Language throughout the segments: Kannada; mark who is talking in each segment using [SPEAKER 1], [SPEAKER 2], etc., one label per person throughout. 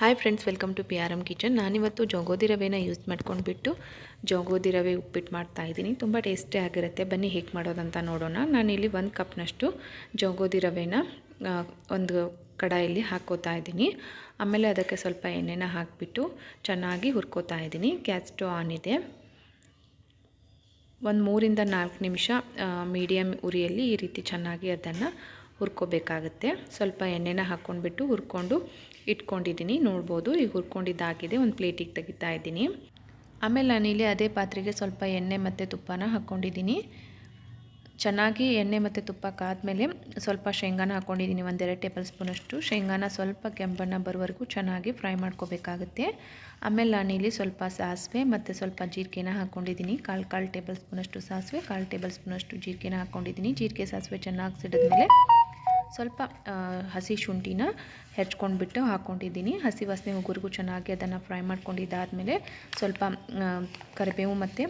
[SPEAKER 1] Hi friends welcome to P R M kitchen ನಾನಿವತ್ತು ಜೋಗೋದಿ ರವೆನ ಯೂಸ್ ಮಾಡ್ಕೊಂಡ್ಬಿಟ್ಟು ಜೋಗೋದಿ ರವೆ ಉಪ್ಪಿಟ್ಟು ಮಾಡ್ತಾ ಇದ್ದೀನಿ. ತುಂಬ ಟೇಸ್ಟಿ ಆಗಿರುತ್ತೆ. ಬನ್ನಿ ಹೇಗೆ ಮಾಡೋದಂತ ನೋಡೋಣ. ನಾನಿಲ್ಲಿ ಒಂದು ಕಪ್ನಷ್ಟು ಜೋಗೋದಿ ರವೆನ ಒಂದು ಕಡಾಯಲ್ಲಿ ಹಾಕ್ಕೋತಾ ಇದ್ದೀನಿ. ಆಮೇಲೆ ಅದಕ್ಕೆ ಸ್ವಲ್ಪ ಎಣ್ಣೆನ ಹಾಕಿಬಿಟ್ಟು ಚೆನ್ನಾಗಿ ಹುರ್ಕೋತಾ ಇದ್ದೀನಿ. ಗ್ಯಾಸ್ ಸ್ಟವ್ ಆನ್ ಇದೆ. ಒಂದು ಮೂರಿಂದ ನಾಲ್ಕು ನಿಮಿಷ ಮೀಡಿಯಮ್ ಉರಿಯಲ್ಲಿ ಈ ರೀತಿ ಚೆನ್ನಾಗಿ ಅದನ್ನು ಹುರ್ಕೋಬೇಕಾಗುತ್ತೆ. ಸ್ವಲ್ಪ ಎಣ್ಣೆನ ಹಾಕ್ಕೊಂಡ್ಬಿಟ್ಟು ಹುರ್ಕೊಂಡು ಇಟ್ಕೊಂಡಿದ್ದೀನಿ. ನೋಡ್ಬೋದು ಈಗ ಹುರ್ಕೊಂಡಿದ್ದಾಗಿದೆ. ಒಂದು ಪ್ಲೇಟಿಗೆ ತೆಗಿತಾ ಇದ್ದೀನಿ. ಆಮೇಲೆ ನಾನಿಲ್ಲಿ ಅದೇ ಪಾತ್ರೆಗೆ ಸ್ವಲ್ಪ ಎಣ್ಣೆ ಮತ್ತು ತುಪ್ಪನ ಹಾಕ್ಕೊಂಡಿದ್ದೀನಿ ಚೆನ್ನಾಗಿ ಎಣ್ಣೆ ಮತ್ತು ತುಪ್ಪ ಕಾದ್ಮೇಲೆ ಸ್ವಲ್ಪ ಶೇಂಗಾನ ಹಾಕ್ಕೊಂಡಿದ್ದೀನಿ ಒಂದೆರಡು ಟೇಬಲ್ ಸ್ಪೂನಷ್ಟು. ಶೇಂಗಾನ ಸ್ವಲ್ಪ ಕೆಂಪಣ್ಣ ಬರೋವರೆಗೂ ಚೆನ್ನಾಗಿ ಫ್ರೈ ಮಾಡ್ಕೋಬೇಕಾಗುತ್ತೆ. ಆಮೇಲೆ ನಾನಿಲ್ಲಿ ಸ್ವಲ್ಪ ಸಾಸಿವೆ ಮತ್ತು ಸ್ವಲ್ಪ ಜೀರಿಗೆನ ಹಾಕ್ಕೊಂಡಿದ್ದೀನಿ ಕಾಲು ಕಾಲು ಟೇಬಲ್ ಸ್ಪೂನಷ್ಟು ಸಾಸಿವೆ, ಕಾಲು ಟೇಬಲ್ ಸ್ಪೂನಷ್ಟು ಜೀರಿಗೆನ ಹಾಕ್ಕೊಂಡಿದ್ದೀನಿ ಜೀರಿಗೆ, ಸಾಸಿವೆ ಚೆನ್ನಾಗಿ ಸಿಡಿದ್ಮೇಲೆ ಸ್ವಲ್ಪ ಹಸಿ ಶುಂಠಿನ ಹೆಚ್ಕೊಂಡ್ಬಿಟ್ಟು ಹಾಕ್ಕೊಂಡಿದ್ದೀನಿ. ಹಸಿ ವಾಸನೆ ಉಗುರಿಗೂ ಚೆನ್ನಾಗಿ ಅದನ್ನು ಫ್ರೈ ಮಾಡ್ಕೊಂಡಿದ್ದಾದಮೇಲೆ ಸ್ವಲ್ಪ ಕರಿಬೇವು ಮತ್ತು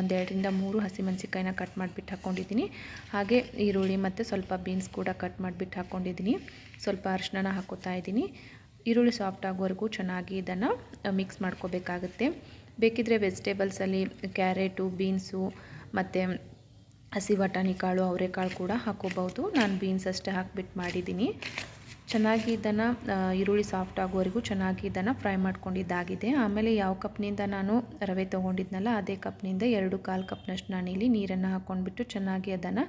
[SPEAKER 1] ಒಂದೆರಡರಿಂದ ಮೂರು ಹಸಿಮೆಣಸಿಕಾಯಿನ ಕಟ್ ಮಾಡಿಬಿಟ್ಟು ಹಾಕ್ಕೊಂಡಿದ್ದೀನಿ. ಹಾಗೆ ಈರುಳ್ಳಿ ಮತ್ತು ಸ್ವಲ್ಪ ಬೀನ್ಸ್ ಕೂಡ ಕಟ್ ಮಾಡಿಬಿಟ್ಟು ಹಾಕ್ಕೊಂಡಿದ್ದೀನಿ. ಸ್ವಲ್ಪ ಅರಿಶಿನ ಹಾಕೋತಾ ಇದ್ದೀನಿ. ಈರುಳ್ಳಿ ಸಾಫ್ಟ್ ಆಗೋವರೆಗೂ ಚೆನ್ನಾಗಿ ಇದನ್ನು ಮಿಕ್ಸ್ ಮಾಡ್ಕೋಬೇಕಾಗುತ್ತೆ. ಬೇಕಿದ್ದರೆ ವೆಜಿಟೇಬಲ್ಸಲ್ಲಿ ಕ್ಯಾರೆಟು, ಬೀನ್ಸು ಮತ್ತು ಹಸಿ ಬಟಾಣಿ ಕಾಳು ಅವರೆಕಾಳು ಕೂಡ ಹಾಕೋಬಹುದು ನಾನು ಬೀನ್ಸ್ ಅಷ್ಟೇ ಹಾಕಿಬಿಟ್ಟು ಮಾಡಿದ್ದೀನಿ. ಚೆನ್ನಾಗಿ ಇದನ್ನು ಈರುಳ್ಳಿ ಸಾಫ್ಟ್ ಆಗೋವರೆಗೂ ಚೆನ್ನಾಗಿ ಇದನ್ನು ಫ್ರೈ ಮಾಡ್ಕೊಂಡಿದ್ದಾಗಿದೆ ಆಮೇಲೆ ಯಾವ ಕಪ್ನಿಂದ ನಾನು ರವೆ ತೊಗೊಂಡಿದ್ನಲ್ಲ, ಅದೇ ಕಪ್ನಿಂದ ಎರಡು ಕಾಲು ಕಪ್ನಷ್ಟು ಇಲ್ಲಿ ನೀರನ್ನು ಹಾಕ್ಕೊಂಡ್ಬಿಟ್ಟು ಚೆನ್ನಾಗಿ ಅದನ್ನು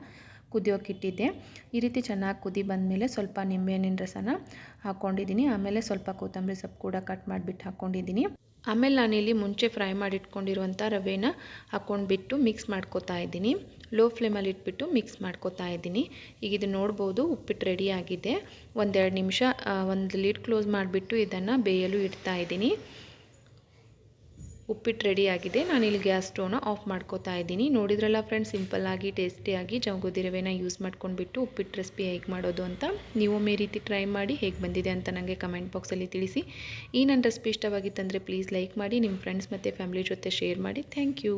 [SPEAKER 1] ಕುದಿಯೋಕ್ಕಿಟ್ಟಿದ್ದೆ ಈ ರೀತಿ ಚೆನ್ನಾಗಿ ಕುದಿ ಬಂದಮೇಲೆ ಸ್ವಲ್ಪ ನಿಂಬೆಹಣ್ಣಿನ ರಸನ ಹಾಕ್ಕೊಂಡಿದ್ದೀನಿ. ಆಮೇಲೆ ಸ್ವಲ್ಪ ಕೊತ್ತಂಬರಿ ಸೊಪ್ಪು ಕೂಡ ಕಟ್ ಮಾಡಿಬಿಟ್ಟು ಹಾಕ್ಕೊಂಡಿದ್ದೀನಿ. ಆಮೇಲೆ ನಾನಿಲ್ಲಿ ಮುಂಚೆ ಫ್ರೈ ಮಾಡಿಟ್ಕೊಂಡಿರುವಂಥ ರವೆನ ಹಾಕ್ಕೊಂಡ್ಬಿಟ್ಟು ಮಿಕ್ಸ್ ಮಾಡ್ಕೋತಾ ಇದ್ದೀನಿ. ಲೋ ಫ್ಲೇಮಲ್ಲಿ ಇಟ್ಬಿಟ್ಟು ಮಿಕ್ಸ್ ಮಾಡ್ಕೋತಾ ಇದ್ದೀನಿ. ಈಗ ಇದು ನೋಡ್ಬೋದು, ಉಪ್ಪಿಟ್ಟು ರೆಡಿ ಆಗಿದೆ. ಒಂದೆರಡು ನಿಮಿಷ ಒಂದು ಲೀಡ್ ಕ್ಲೋಸ್ ಮಾಡಿಬಿಟ್ಟು ಇದನ್ನು ಬೇಯಲು ಇಡ್ತಾ ಇದ್ದೀನಿ. ಉಪ್ಪಿಟ್ಟು ರೆಡಿ ಆಗಿದೆ. ನಾನಿಲ್ಲಿ ಗ್ಯಾಸ್ ಸ್ಟೋವ್ನ ಆಫ್ ಮಾಡ್ಕೋತಾ ಇದ್ದೀನಿ. ನೋಡಿದ್ರಲ್ಲ ಫ್ರೆಂಡ್ಸ್ ಸಿಂಪಲ್ಲಾಗಿ ಟೇಸ್ಟಿಯಾಗಿ ಜಂಗೋದಿ ರವೆನ ಯೂಸ್ ಮಾಡ್ಕೊಂಡ್ಬಿಟ್ಟು ಉಪ್ಪಿಟ್ಟು ರೆಸಿಪಿ ಹೇಗೆ ಮಾಡೋದು ಅಂತ ನೀವು ಮೇ ರೀತಿ ಟ್ರೈ ಮಾಡಿ ಹೇಗೆ ಬಂದಿದೆ ಅಂತ ನನಗೆ ಕಮೆಂಟ್ ಬಾಕ್ಸಲ್ಲಿ ತಿಳಿಸಿ. ಈ ನನ್ನ ರೆಸಿಪಿ ಇಷ್ಟವಾಗಿತ್ತಂದರೆ ಪ್ಲೀಸ್ ಲೈಕ್ ಮಾಡಿ ನಿಮ್ಮ ಫ್ರೆಂಡ್ಸ್ ಮತ್ತು ಫ್ಯಾಮಿಲಿ ಜೊತೆ ಶೇರ್ ಮಾಡಿ. Thank you